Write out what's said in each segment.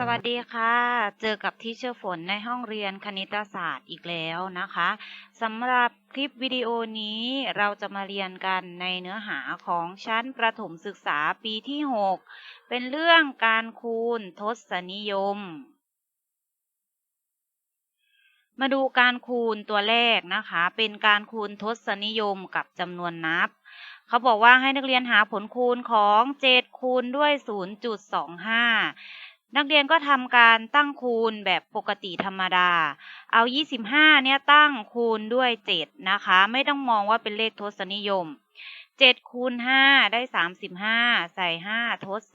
สวัสดีค่ะ เจอกับที่เชื่อฝนในห้องเรียนคณิตศาสตร์อีกแล้วนะคะสำหรับคลิปวิดีโอนี้เราจะมาเรียนกันในเนื้อหาของชั้นประถมศึกษาปีที่ 6 เป็นเรื่องการคูณทศนิยม มาดูการคูณตัวแรกนะคะ เป็นการคูณทศนิยมกับจำนวนนับเขาบอกว่าให้นักเรียนหาผลคูณของ 7 คูณด้วย 0.25 นักเรียนก็ทำการตั้งคูณแบบปกติธรรมดา เอา 25 เนี่ยตั้งคูณด้วย 7 นะคะ ไม่ต้องมองว่าเป็นเลขทศนิยม 7คูณ5ได้ 35 ใส่5 ทด3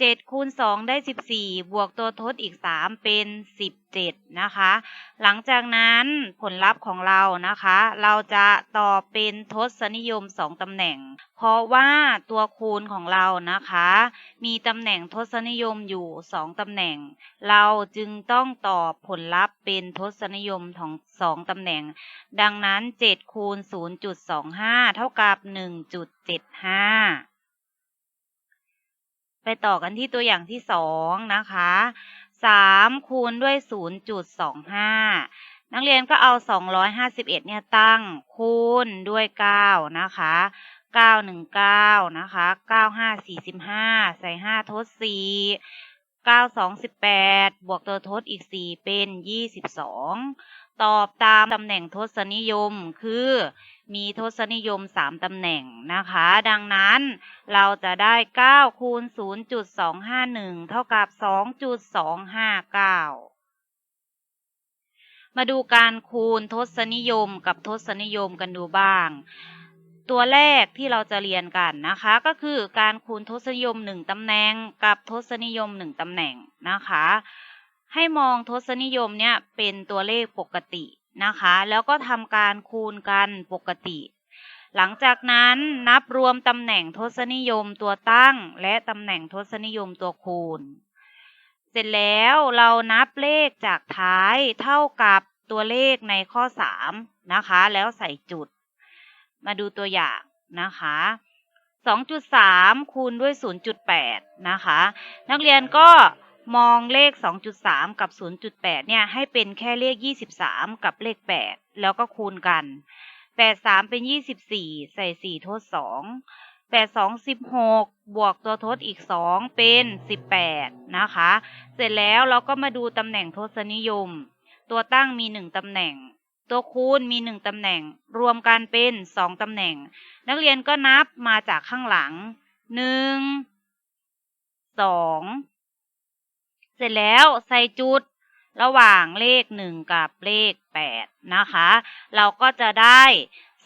7คูณ2ได้14บวกตัวทดอีก3เป็น17นะคะ หลังจากนั้นผลลัพธ์ของเรานะคะ เราจะต่อเป็นทศนิยม2ตำแหน่ง เพราะว่าตัวคูณของเรานะคะ มีตำแหน่งทศนิยมอยู่2ตำแหน่ง เราจึงต้องตอบผลลัพธ์เป็นทศนิยมของ2ตำแหน่ง ดังนั้น7คูณ0.25เท่ากับ1.75 ไปต่อกันที่ตัวอย่างที่สองนะคะสามคูณด้วยศูนย์จุดสองห้านักเรียนก็เอาสองร้อยห้าสิบเอ็ดเนี่ยตั้งคูณด้วยเก้านะคะเก้าหนึ่งเก้านะคะเก้าห้าสี่สิบห้าใส่ห้าทดสี่เก้าสองสิบแปดบวกตัวทดอีกสี่เป็นยี่สิบสองตอบตามตำแหน่งทศนิยมคือ มีทศนิยม 3 ตำแหน่งนะคะ ดังนั้นเราจะได้ 9 คูณ 0.251 เท่ากับ 2.259 มาดูการคูณทศนิยมกับทศนิยมกันดูบ้าง ตัวแรกที่เราจะเรียนกันนะคะ ก็คือการคูณทศนิยม 1 ตำแหน่งกับทศนิยม 1 ตำแหน่งนะคะ ให้มองทศนิยมเนี่ยเป็นตัวเลขปกติ นะคะ แล้วก็ทำการคูณกันปกติ หลังจากนั้นนับรวมตำแหน่งทศนิยมตัวตั้ง และตำแหน่งทศนิยมตัวคูณ เสร็จแล้วเรานับเลขจากท้ายเท่ากับตัวเลขในข้อ 3 นะคะ แล้วใส่จุด มาดูตัวอย่างนะคะ2.3 คูณด้วย 0.8 นะคะ นักเรียนก็ มองเลข 2.3 กับ 0.8 เนี่ย ให้เป็นแค่เลข 23 กับเลข 8 แล้วก็คูณกัน 8 3 เป็น 24 ใส่4ทด2 8 2 16 บวกตัวทดอีก 2 เป็น 18 นะคะ เสร็จแล้วเราก็มาดูตำแหน่งทศนิยม ตัวตั้งมี 1 ตำแหน่ง ตัวคูณมี 1 ตำแหน่ง รวมกันเป็น 2 ตำแหน่ง นักเรียนก็นับมาจากข้างหลัง 1 2 ร็จแล้วใส่จุดระหว่างเลข 1 กับเลข 8 นะคะ เราก็จะได้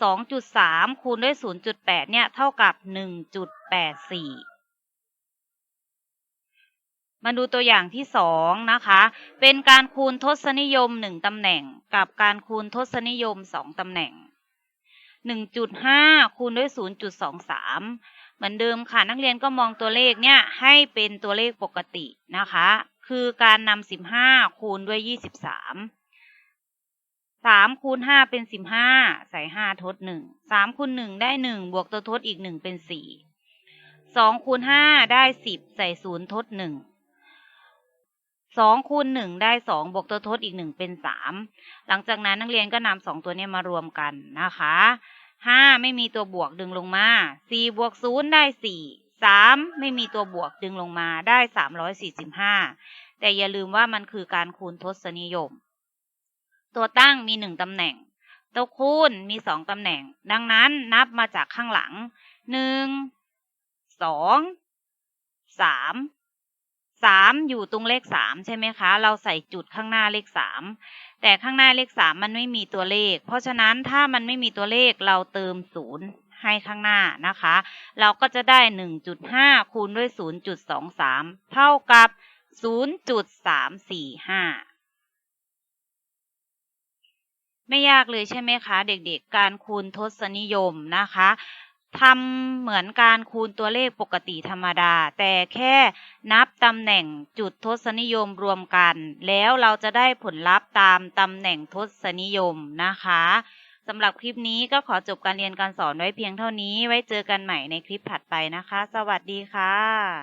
2.3 คูณด้วย 0.8 เนี่ย เท่ากับ 1.84 มาดูตัวอย่างที่ 2 นะคะ เป็นการคูณทศนิยม 1 ตำแหน่ง กับการคูณทศนิยม 2 ตำแหน่ง 1.5 คูณด้วย 0.23 เหมือนเดิมค่ะ นักเรียนก็มองตัวเลขเนี่ย ให้เป็นตัวเลขปกตินะคะ คือการนำสิบห้าคูณด้วยยี่สิบสามสามคูณห้าเป็นสิบห้าใส่ห้าทดหนึ่งสามคูณหนึ่งได้หนึ่งบวกตัวทดอีกหนึ่งเป็นสี่สองคูณห้าได้สิบใส่ศูนย์ทดหนึ่งสองคูณหนึ่งได้สองบวกตัวทดอีกหนึ่งเป็นสามหลังจากนั้นนักเรียนก็นำสองตัวนี้มารวมกันนะคะห้าไม่มีตัวบวกดึงลงมาสี่บวกศูนย์ได้สี่ สามไม่มีตัวบวกดึงลงมาได้สามร้อยสี่สิบห้าแต่อย่าลืมว่ามันคือการคูณทศนิยม ตัวตั้งมีหนึ่งตำแหน่ง ตัวคูณมีสองตำแหน่ง ดังนั้นนับมาจากข้างหลังหนึ่งสองสามสามอยู่ตรงเลขสามใช่ไหมคะ เราใส่จุดข้างหน้าเลขสามแต่ข้างหน้าเลขสามมันไม่มีตัวเลข เพราะฉะนั้นถ้ามันไม่มีตัวเลขเราเติมศูนย์ ให้ข้างหน้านะคะ เราก็จะได้ 1.5 คูณด้วย 0.23 เท่ากับ 0.345ไม่ยากเลยใช่ไหมคะ เด็กๆ การคูณทศนิยมนะคะทำเหมือนการคูณตัวเลขปกติธรรมดา แต่แค่นับตำแหน่งจุดทศนิยมรวมกัน แล้วเราจะได้ผลลัพธ์ตามตำแหน่งทศนิยมนะคะ สำหรับคลิปนี้ก็ขอจบการเรียนการสอนไว้เพียงเท่านี้ ไว้เจอกันใหม่ในคลิปถัดไปนะคะ สวัสดีค่ะ